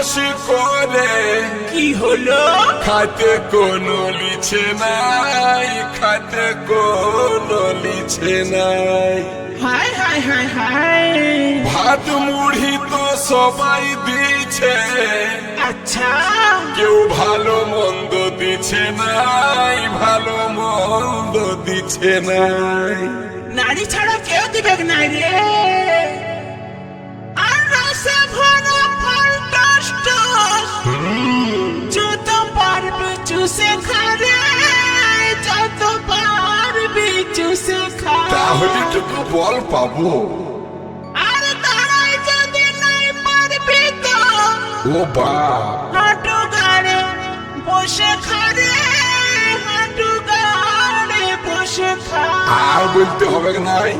বস করে কি হলো? খাতে কোনো লিছে নাই খাতে কোনো লিছে নাই। হায় হায় হায় হায় ভাত মুড়ি তো সবাই দিচ্ছে আচ্ছা। কেউ ভালো মন্দ দিচ্ছে নাই ভালো মন্দ দিচ্ছে নাই। নারী ছাড়া কেউ দিবে না রে। আর রসে ভরা তাহলে টুকু বল পাবো। আর তারাই যদি নাই পারবি তো ও বা। হাঁটু গাড়ে বসে খারে হাঁটু গাড়ে বসে খা আর বলতে হবে নাই।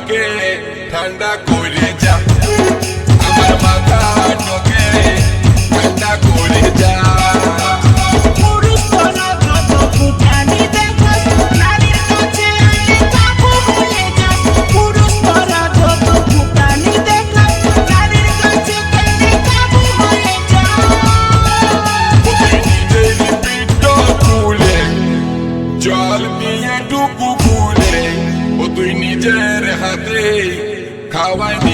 টকে ঠান্ডা করে Wine.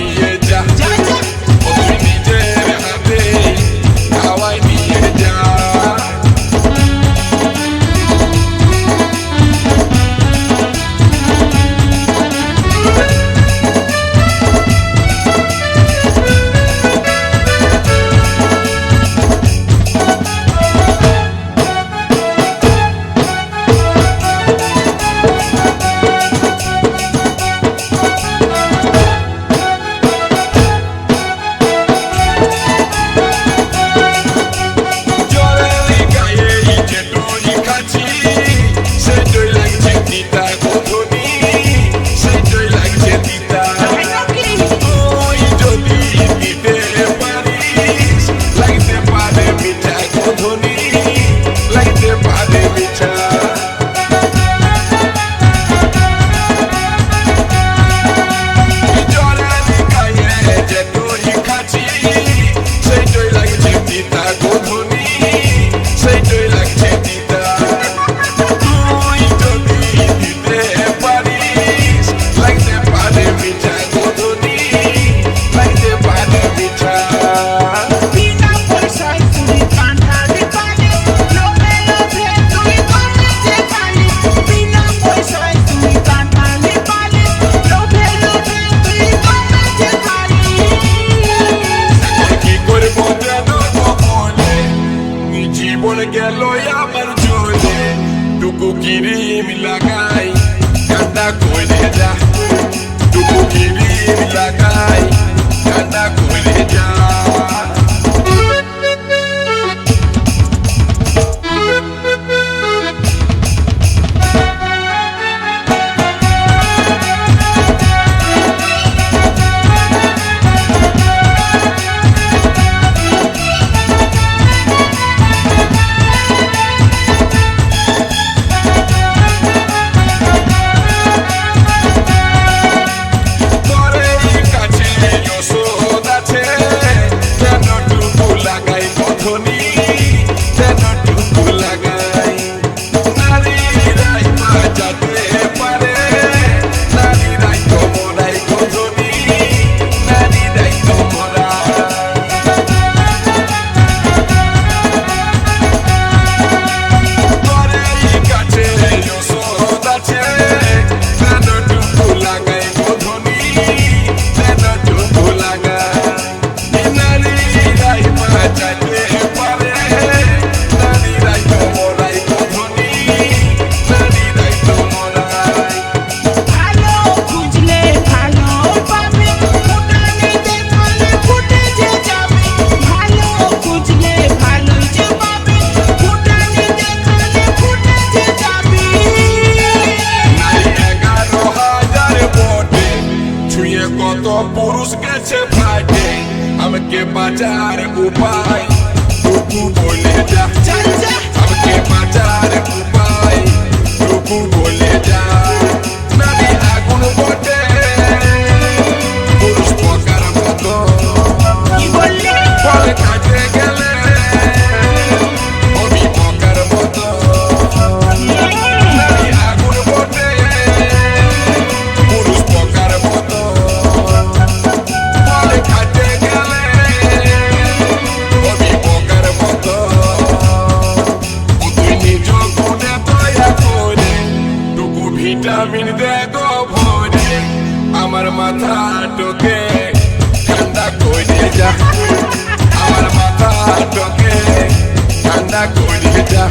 গেল আমার জলে। টুকু কিরিম লাগাই কাটা কইরে যা। টুকু কিরিম লাগাই। বাঁচার উপায়। বলে যা। ভিটামিন দে গো ভোরে আমার মাথা টোকে ঠান্ডা করে যা আমার মাথা টোকে ঠান্ডা করে যা